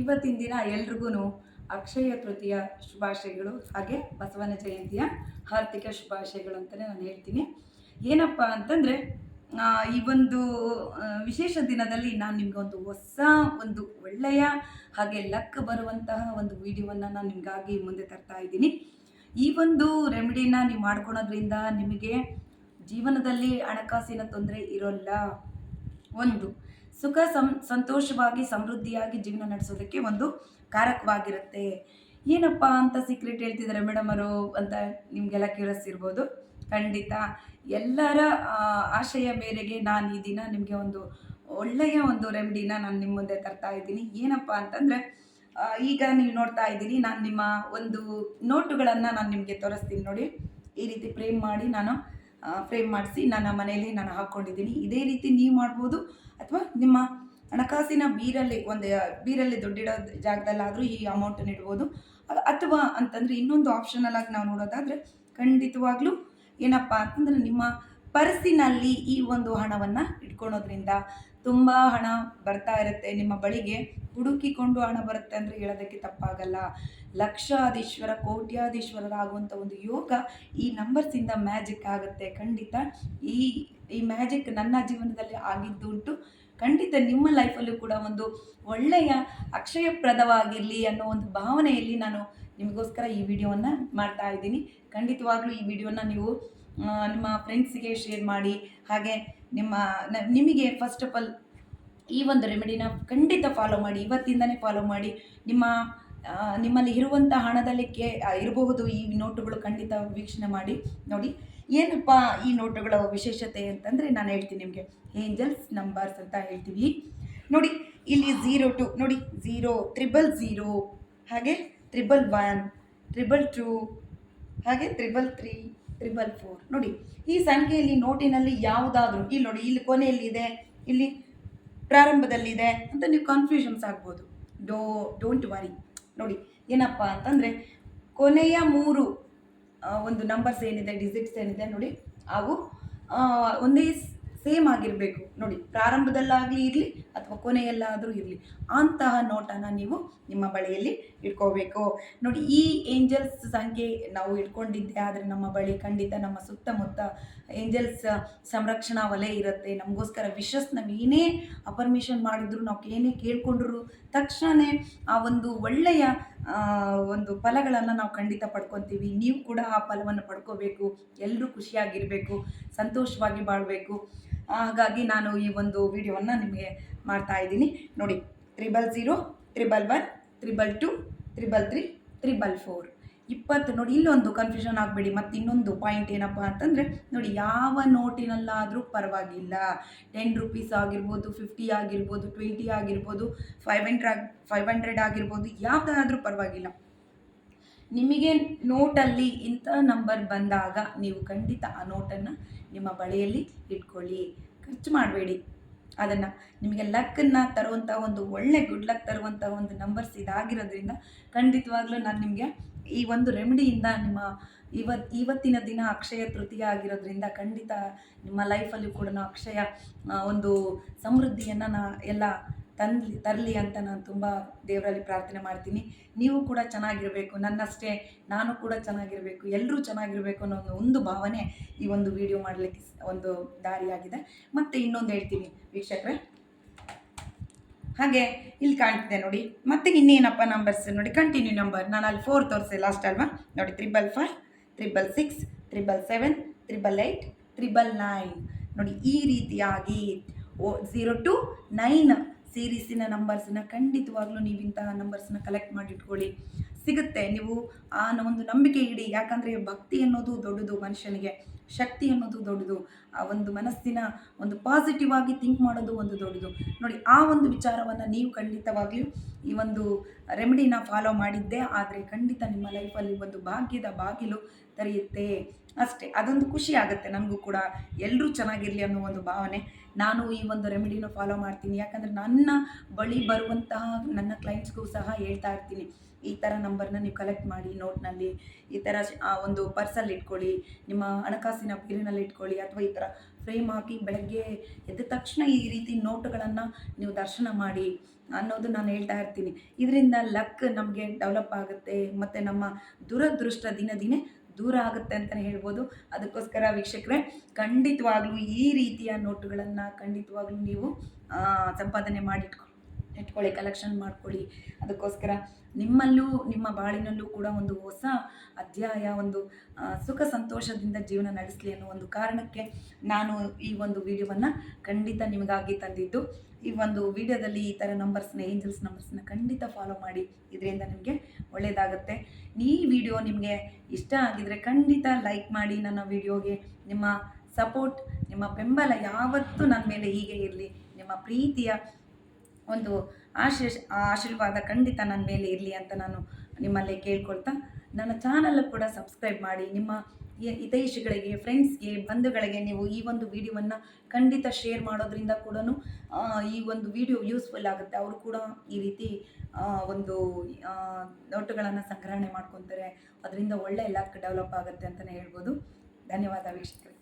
ಇವತ್ತಿನ ದಿನ ಎಲ್ರಿಗೂ ಅಕ್ಷಯ ತೃತೀಯ ಶುಭಾಶಯಗಳು, ಹಾಗೆ ಬಸವನ ಜಯಂತಿಯ ಹಾರ್ದಿಕ ಶುಭಾಶಯಗಳು ಅಂತಲೇ ನಾನು ಹೇಳ್ತೀನಿ. ಏನಪ್ಪ ಅಂತಂದರೆ ಈ ಒಂದು ವಿಶೇಷ ದಿನದಲ್ಲಿ ನಾನು ನಿಮ್ಗೆ ಒಂದು ಹೊಸ, ಒಂದು ಒಳ್ಳೆಯ, ಹಾಗೆ ಲಕ್ ಬರುವಂತಹ ಒಂದು ವಿಡಿಯೋವನ್ನು ನಾನು ನಿಮಗಾಗಿ ಮುಂದೆ ತರ್ತಾ ಇದ್ದೀನಿ. ಈ ಒಂದು ರೆಮಿಡಿನ ನೀವು ಮಾಡ್ಕೊಳೋದ್ರಿಂದ ನಿಮಗೆ ಜೀವನದಲ್ಲಿ ಹಣಕಾಸಿನ ತೊಂದರೆ ಇರೋಲ್ಲ. ಒಂದು ಸುಖ, ಸಂ, ಸಂತೋಷವಾಗಿ, ಸಮೃದ್ಧಿಯಾಗಿ ಜೀವನ ನಡೆಸೋದಕ್ಕೆ ಒಂದು ಕಾರಕವಾಗಿರುತ್ತೆ. ಏನಪ್ಪ ಅಂತ ಸೀಕ್ರೆಟ್ ಹೇಳ್ತಿದ್ದಾರೆ ಮೇಡಮರು ಅಂತ ನಿಮಗೆಲ್ಲ ಕೇಳಿಸ್ತಿರ್ಬೋದು. ಖಂಡಿತ. ಎಲ್ಲರ ಆಶಯ ಮೇರೆಗೆ ನಾನು ಈ ದಿನ ನಿಮಗೆ ಒಂದು ಒಳ್ಳೆಯ ಒಂದು ರೆಮಿಡಿನ ನಾನು ನಿಮ್ಮ ಮುಂದೆ ತರ್ತಾ ಇದ್ದೀನಿ. ಏನಪ್ಪ ಅಂತಂದರೆ ಈಗ ನೀವು ನೋಡ್ತಾ ಇದ್ದೀರಿ, ನಾನು ನಿಮ್ಮ ಒಂದು ನೋಟುಗಳನ್ನು ನಾನು ನಿಮಗೆ ತೋರಿಸ್ತೀನಿ ನೋಡಿ. ಈ ರೀತಿ ಪ್ರೇಮ್ ಮಾಡಿ ನಾನು ಫ್ರೇಮ್ ಮಾಡಿಸಿ ನನ್ನ ಮನೆಯಲ್ಲಿ ನಾನು ಹಾಕ್ಕೊಂಡಿದ್ದೀನಿ. ಇದೇ ರೀತಿ ನೀವು ಮಾಡ್ಬೋದು. ಅಥವಾ ನಿಮ್ಮ ಹಣಕಾಸಿನ ಬೀರಲ್ಲಿ ಒಂದು ಬೀರಲ್ಲಿ ದುಡ್ಡಿಡೋ ಜಾಗದಲ್ಲಾದರೂ ಈ ಅಮೌಂಟನ್ನು ಇಡ್ಬೋದು. ಅಥವಾ ಅಂತಂದರೆ ಇನ್ನೊಂದು ಆಪ್ಷನಲ್ ಆಗಿ ನಾವು ನೋಡೋದಾದರೆ ಖಂಡಿತವಾಗ್ಲೂ ಏನಪ್ಪ ಅಂತಂದರೆ ನಿಮ್ಮ ಪರ್ಸಿನಲ್ಲಿ ಈ ಒಂದು ಹಣವನ್ನು ಇಟ್ಕೊಳೋದ್ರಿಂದ ತುಂಬ ಹಣ ಬರ್ತಾ ಇರುತ್ತೆ. ನಿಮ್ಮ ಬಳಿಗೆ ಹುಡುಕಿಕೊಂಡು ಹಣ ಬರುತ್ತೆ ಅಂದರೆ ಹೇಳೋದಕ್ಕೆ ತಪ್ಪಾಗಲ್ಲ. ಲಕ್ಷಾಧೀಶ್ವರ, ಕೋಟ್ಯಾಧೀಶ್ವರರಾಗುವಂಥ ಒಂದು ಯೋಗ ಈ ನಂಬರ್ಸಿಂದ ಮ್ಯಾಜಿಕ್ ಆಗುತ್ತೆ. ಖಂಡಿತ ಈ ಈ ಮ್ಯಾಜಿಕ್ ನನ್ನ ಜೀವನದಲ್ಲಿ ಆಗಿದ್ದುಂಟು. ಖಂಡಿತ ನಿಮ್ಮ ಲೈಫಲ್ಲೂ ಕೂಡ ಒಂದು ಒಳ್ಳೆಯ ಅಕ್ಷಯಪ್ರದವಾಗಿರಲಿ ಅನ್ನೋ ಒಂದು ಭಾವನೆಯಲ್ಲಿ ನಾನು ನಿಮಗೋಸ್ಕರ ಈ ವಿಡಿಯೋವನ್ನು ಮಾಡ್ತಾ ಇದ್ದೀನಿ. ಖಂಡಿತವಾಗ್ಲೂ ಈ ವಿಡಿಯೋನ ನೀವು ನಿಮ್ಮ ಫ್ರೆಂಡ್ಸಿಗೆ ಶೇರ್ ಮಾಡಿ. ಹಾಗೆ ನಿಮ್ಮ ನಿಮಗೆ ಫಸ್ಟ್ ಆಫ್ ಆಲ್ ಈ ಒಂದು ರೆಮಿಡಿನ ಖಂಡಿತ ಫಾಲೋ ಮಾಡಿ, ಇವತ್ತಿಂದನೇ ಫಾಲೋ ಮಾಡಿ. ನಿಮ್ಮ ನಿಮ್ಮಲ್ಲಿ ಇರುವಂಥ ಹಣದಲ್ಲಿ ಕೇ ಇರಬಹುದು ಈ ನೋಟುಗಳು ಖಂಡಿತ ವೀಕ್ಷಣೆ ಮಾಡಿ. ನೋಡಿ, ಏನಪ್ಪ ಈ ನೋಟುಗಳ ವಿಶೇಷತೆ ಅಂತಂದರೆ ನಾನು ಹೇಳ್ತೀನಿ ನಿಮಗೆ. ಏಂಜಲ್ಸ್ ನಂಬರ್ಸ್ ಅಂತ ಹೇಳ್ತೀವಿ. ನೋಡಿ, ಇಲ್ಲಿ ಝೀರೋ ಟು ನೋಡಿ ಝೀರೋ ತ್ರಿಬಲ್ ಝೀರೋ ಹಾಗೆ ತ್ರಿಬಲ್ ಒನ್ ತ್ರಿಬಲ್ ಟೂ ಹಾಗೆ ತ್ರಿಬಲ್ ತ್ರೀ ತ್ರಿಬಲ್ ಫೋರ್ ನೋಡಿ, ಈ ಸಂಖ್ಯೆಯಲ್ಲಿ ನೋಟಿನಲ್ಲಿ ಯಾವುದಾದ್ರೂ, ಇಲ್ಲಿ ನೋಡಿ, ಇಲ್ಲಿ ಕೊನೆಯಲ್ಲಿದೆ ಇಲ್ಲಿ ಪ್ರಾರಂಭದಲ್ಲಿದೆ ಅಂತ ನೀವು ಕನ್ಫ್ಯೂಷನ್ಸ್ ಆಗ್ಬೋದು. ಡೋ ಡೋಂಟ್ ವರಿ ನೋಡಿ, ಏನಪ್ಪ ಅಂತಂದರೆ, ಕೊನೆಯ ಮೂರು ಒಂದು ನಂಬರ್ಸ್ ಏನಿದೆ ಡಿಜಿಟ್ಸ್ ಏನಿದೆ, ನೋಡಿ, ಅವು ಒಂದೇ ಸೇಮ್ ಆಗಿರಬೇಕು. ನೋಡಿ, ಪ್ರಾರಂಭದಲ್ಲಾಗಲಿ ಇರಲಿ ಅಥವಾ ಕೊನೆಯಲ್ಲಾದರೂ ಇರಲಿ. ಅಂತಹ ನೋಟನ್ನು ನೀವು ನಿಮ್ಮ ಬಳಿಯಲ್ಲಿ ಇಟ್ಕೋಬೇಕು. ನೋಡಿ, ಈ ಏಂಜಲ್ಸ್ ಸಂಖ್ಯೆ ನಾವು ಇಟ್ಕೊಂಡಿದ್ದೆ, ಆದರೆ ನಮ್ಮ ಬಳಿ ಖಂಡಿತ ನಮ್ಮ ಸುತ್ತಮುತ್ತ ಏಂಜಲ್ಸ್ ಸಂರಕ್ಷಣಾ ವಲಯ ಇರುತ್ತೆ. ನಮಗೋಸ್ಕರ ವಿಶಸ್ ನಾವು ಏನೇ ಅಪರ್ಮಿಷನ್ ಮಾಡಿದ್ರು, ನಾವು ಏನೇ ಕೇಳ್ಕೊಂಡ್ರು ತಕ್ಷಣವೇ ಆ ಒಂದು ಒಳ್ಳೆಯ ಒಂದು ಫಲಗಳನ್ನು ನಾವು ಖಂಡಿತ ಪಡ್ಕೊತೀವಿ. ನೀವು ಕೂಡ ಆ ಫಲವನ್ನು ಪಡ್ಕೋಬೇಕು. ಎಲ್ಲರೂ ಖುಷಿಯಾಗಿರಬೇಕು. ಸಂತೋಷವಾಗಿ ಬಾಳಬೇಕು. ಹಾಗಾಗಿ ನಾನು ಈ ಒಂದು ವಿಡಿಯೋವನ್ನು ನಿಮಗೆ ಮಾಡ್ತಾ ಇದ್ದೀನಿ. ನೋಡಿ triple zero triple one triple two triple three triple four ಇಪ್ಪತ್ತು ನೋಡಿ, ಇಲ್ಲೊಂದು ಕನ್ಫ್ಯೂಷನ್ ಆಗಬೇಡಿ, ಮತ್ತು ಇನ್ನೊಂದು ಪಾಯಿಂಟ್ ಏನಪ್ಪ ಅಂತಂದರೆ, ನೋಡಿ ಯಾವ ನೋಟಿನಲ್ಲಾದರೂ ಪರವಾಗಿಲ್ಲ. ಟೆನ್ ರುಪೀಸ್ ಆಗಿರ್ಬೋದು ಫಿಫ್ಟಿ ಆಗಿರ್ಬೋದು ಟ್ವೆಂಟಿ ಆಗಿರ್ಬೋದು ಫೈವ್ ಹಂಡ್ರೆಡ್ ಫೈವ್ ಹಂಡ್ರೆಡ್ ಆಗಿರ್ಬೋದು, ಯಾವುದಾದ್ರೂ ಪರವಾಗಿಲ್ಲ. ನಿಮಗೆ ನೋಟಲ್ಲಿ ಇಂಥ ನಂಬರ್ ಬಂದಾಗ ನೀವು ಖಂಡಿತ ಆ ನೋಟನ್ನು ನಿಮ್ಮ ಬಳಿಯಲ್ಲಿ ಇಟ್ಕೊಳ್ಳಿ. ಖರ್ಚು ಮಾಡಬೇಡಿ. ಅದನ್ನು ನಿಮಗೆ ಲಕ್ಕನ್ನು ತರುವಂಥ ಒಂದು ಒಳ್ಳೆ ಗುಡ್ ಲಕ್ ತರುವಂಥ ಒಂದು ನಂಬರ್ಸ್ ಇದಾಗಿರೋದ್ರಿಂದ ಖಂಡಿತವಾಗ್ಲೂ ನಾನು ನಿಮಗೆ ಈ ಒಂದು ರೆಮಿಡಿಯಿಂದ ನಿಮ್ಮ ಇವತ್ತು ಇವತ್ತಿನ ದಿನ ಅಕ್ಷಯ ತೃತೀಯ ಆಗಿರೋದ್ರಿಂದ ಖಂಡಿತ ನಿಮ್ಮ ಲೈಫಲ್ಲಿ ಕೂಡ ಅಕ್ಷಯ ಆ, ಒಂದು ಸಮೃದ್ಧಿಯನ್ನು ನಾ ಎಲ್ಲ ತಂದ್ಲಿ ತರಲಿ ಅಂತ ನಾನು ತುಂಬ ದೇವರಲ್ಲಿ ಪ್ರಾರ್ಥನೆ ಮಾಡ್ತೀನಿ. ನೀವು ಕೂಡ ಚೆನ್ನಾಗಿರಬೇಕು ನನ್ನಷ್ಟೇ ನಾನು ಕೂಡ ಚೆನ್ನಾಗಿರಬೇಕು ಎಲ್ಲರೂ ಚೆನ್ನಾಗಿರಬೇಕು ಅನ್ನೋ ಒಂದು ಒಂದು ಭಾವನೆ ಈ ಒಂದು ವಿಡಿಯೋ ಮಾಡಲಿಕ್ಕೆ ಒಂದು ದಾರಿಯಾಗಿದೆ. ಮತ್ತು ಇನ್ನೊಂದು ಹೇಳ್ತೀನಿ ವೀಕ್ಷಕರೇ. ಹಾಗೆ ಇಲ್ಲಿ ಕಾಣ್ತಿದೆ ನೋಡಿ. ಮತ್ತೆ ಇನ್ನೇನಪ್ಪ ನಂಬರ್ಸ್ ನೋಡಿ ಕಂಟಿನ್ಯೂ ನಂಬರ್ ನಾನು ಅಲ್ಲಿ ಫೋರ್ ತೋರಿಸಿ ಲಾಸ್ಟ್ ಅಲ್ವಾ? ನೋಡಿ triple five triple six triple seven triple eight triple nine ನೋಡಿ, ಈ ರೀತಿಯಾಗಿ ಓ ಝೀರೋ ಟು ನೈನ್ ಸೀರೀಸಿನ ನಂಬರ್ಸನ್ನ ಖಂಡಿತವಾಗ್ಲೂ ನೀವು ಇಂತಹ ನಂಬರ್ಸ್ನ ಕಲೆಕ್ಟ್ ಮಾಡಿ ಇಟ್ಕೊಳ್ಳಿ. ಸಿಗುತ್ತೆ. ನೀವು ಆ ಒಂದು ನಂಬಿಕೆ ಇಡಿ. ಯಾಕಂದರೆ ಭಕ್ತಿ ಅನ್ನೋದು ದೊಡ್ಡದು ಮನುಷ್ಯನಿಗೆ. ಶಕ್ತಿ ಅನ್ನೋದು ದೊಡ್ಡದು, ಆ ಒಂದು ಮನಸ್ಸಿನ ಒಂದು ಪಾಸಿಟಿವ್ ಆಗಿ ಥಿಂಕ್ ಮಾಡೋದು ಒಂದು ದೊಡ್ಡದು. ನೋಡಿ, ಆ ಒಂದು ವಿಚಾರವನ್ನು ನೀವು ಖಂಡಿತವಾಗಿಯೂ ಈ ಒಂದು ರೆಮಿಡಿನ ಫಾಲೋ ಮಾಡಿದ್ದೆ ಆದರೆ ಖಂಡಿತ ನಿಮ್ಮ ಲೈಫಲ್ಲಿ ಒಂದು ಭಾಗ್ಯದ ಬಾಗಿಲು ತೆರೆಯುತ್ತೆ. ಅಷ್ಟೇ, ಅದೊಂದು ಖುಷಿ ಆಗುತ್ತೆ ನನಗೂ ಕೂಡ ಎಲ್ಲರೂ ಚೆನ್ನಾಗಿರಲಿ ಅನ್ನೋ ಒಂದು ಭಾವನೆ. ನಾನು ಈ ಒಂದು ರೆಮಿಡಿನ ಫಾಲೋ ಮಾಡ್ತೀನಿ. ಯಾಕಂದರೆ ನನ್ನ ಬಳಿ ಬರುವಂತಹ, ನನ್ನ ಕ್ಲೈಂಟ್ಸ್ಗೂ ಸಹ ಹೇಳ್ತಾ ಇರ್ತೀನಿ. ಈ ಥರ ನಂಬರ್ನ ನೀವು ಕಲೆಕ್ಟ್ ಮಾಡಿ ನೋಟ್ನಲ್ಲಿ ಈ ಥರ ಒಂದು ಪರ್ಸಲ್ಲಿ ಇಟ್ಕೊಳ್ಳಿ, ನಿಮ್ಮ ಹಣಕಾಸಿನ ಬೀರಿನಲ್ಲಿ ಇಟ್ಕೊಳ್ಳಿ, ಅಥವಾ ಈ ಥರ ಫ್ರೇಮ್ ಹಾಕಿ ಬೆಳಗ್ಗೆ ಎದ್ದ ತಕ್ಷಣ ಈ ರೀತಿ ನೋಟುಗಳನ್ನು ನೀವು ದರ್ಶನ ಮಾಡಿ ಅನ್ನೋದು ನಾನು ಹೇಳ್ತಾ ಇರ್ತೀನಿ. ಇದರಿಂದ ಲಕ್ ನಮಗೆ ಡೆವಲಪ್ ಆಗುತ್ತೆ. ಮತ್ತು ನಮ್ಮ ದುರದೃಷ್ಟ ದಿನ ದಿನೇ ದೂರ ಆಗುತ್ತೆ ಅಂತಲೇ ಹೇಳ್ಬೋದು. ಅದಕ್ಕೋಸ್ಕರ ವೀಕ್ಷಕರೇ ಖಂಡಿತವಾಗ್ಲೂ ಈ ರೀತಿಯ ನೋಟುಗಳನ್ನು ಖಂಡಿತವಾಗ್ಲೂ ನೀವು ಸಂಪಾದನೆ ಮಾಡಿಟ್ಕೊ ಇಟ್ಕೊಳ್ಳಿ ಕಲೆಕ್ಷನ್ ಮಾಡ್ಕೊಳ್ಳಿ. ಅದಕ್ಕೋಸ್ಕರ ನಿಮ್ಮಲ್ಲೂ, ನಿಮ್ಮ ಬಾಳಿನಲ್ಲೂ ಕೂಡ ಒಂದು ಹೊಸ ಅಧ್ಯಾಯ, ಒಂದು ಸುಖ ಸಂತೋಷದಿಂದ ಜೀವನ ನಡೆಸಲಿ ಅನ್ನೋ ಒಂದು ಕಾರಣಕ್ಕೆ ನಾನು ಈ ಒಂದು ವಿಡಿಯೋವನ್ನು ಖಂಡಿತ ನಿಮಗಾಗಿ ತಂದಿದ್ದು. ಈ ಒಂದು ವಿಡಿಯೋದಲ್ಲಿ ಈ ಥರ ನಂಬರ್ಸ್ನ ಏಂಜಲ್ಸ್ ನಂಬರ್ಸ್ನ ಖಂಡಿತ ಫಾಲೋ ಮಾಡಿ. ಇದರಿಂದ ನಿಮಗೆ ಒಳ್ಳೆಯದಾಗುತ್ತೆ ಈ ವಿಡಿಯೋ ನಿಮಗೆ ಇಷ್ಟ ಆಗಿದರೆ ಖಂಡಿತ ಲೈಕ್ ಮಾಡಿ ನನ್ನ ವಿಡಿಯೋಗೆ. ನಿಮ್ಮ ಸಪೋರ್ಟ್ ನಿಮ್ಮ ಬೆಂಬಲ ಯಾವತ್ತೂ ನನ್ನ ಮೇಲೆ ಹೀಗೆ ಇರಲಿ. ನಿಮ್ಮ ಪ್ರೀತಿಯ ಒಂದು ಆಶೀರ್ ಆಶೀರ್ವಾದ ಖಂಡಿತ ನನ್ನ ಮೇಲೆ ಇರಲಿ ಅಂತ ನಾನು ನಿಮ್ಮಲ್ಲಿ ಕೇಳ್ಕೊಳ್ತಾ, ನನ್ನ ಚಾನಲ್ ಕೂಡ ಸಬ್ಸ್ಕ್ರೈಬ್ ಮಾಡಿ, ನಿಮ್ಮ ಹಿತೈಷಿಗಳಿಗೆ ಫ್ರೆಂಡ್ಸ್ಗೆ ಬಂಧುಗಳಿಗೆ ನೀವು ಈ ಒಂದು ವಿಡಿಯೋವನ್ನು ಖಂಡಿತ ಶೇರ್ ಮಾಡೋದ್ರಿಂದ ಕೂಡ ಈ ಒಂದು ವಿಡಿಯೋ ಯೂಸ್ಫುಲ್ ಆಗುತ್ತೆ. ಅವರು ಕೂಡ ಈ ರೀತಿ ಒಂದು ನೋಟುಗಳನ್ನು ಸಂಗ್ರಹಣೆ ಮಾಡ್ಕೊತಾರೆ. ಅದರಿಂದ ಒಳ್ಳೆ ಲಕ್ ಡೆವಲಪ್ ಆಗುತ್ತೆ ಅಂತಲೇ ಹೇಳ್ಬೋದು. ಧನ್ಯವಾದ ವೀಕ್ಷಕರಿಗೆ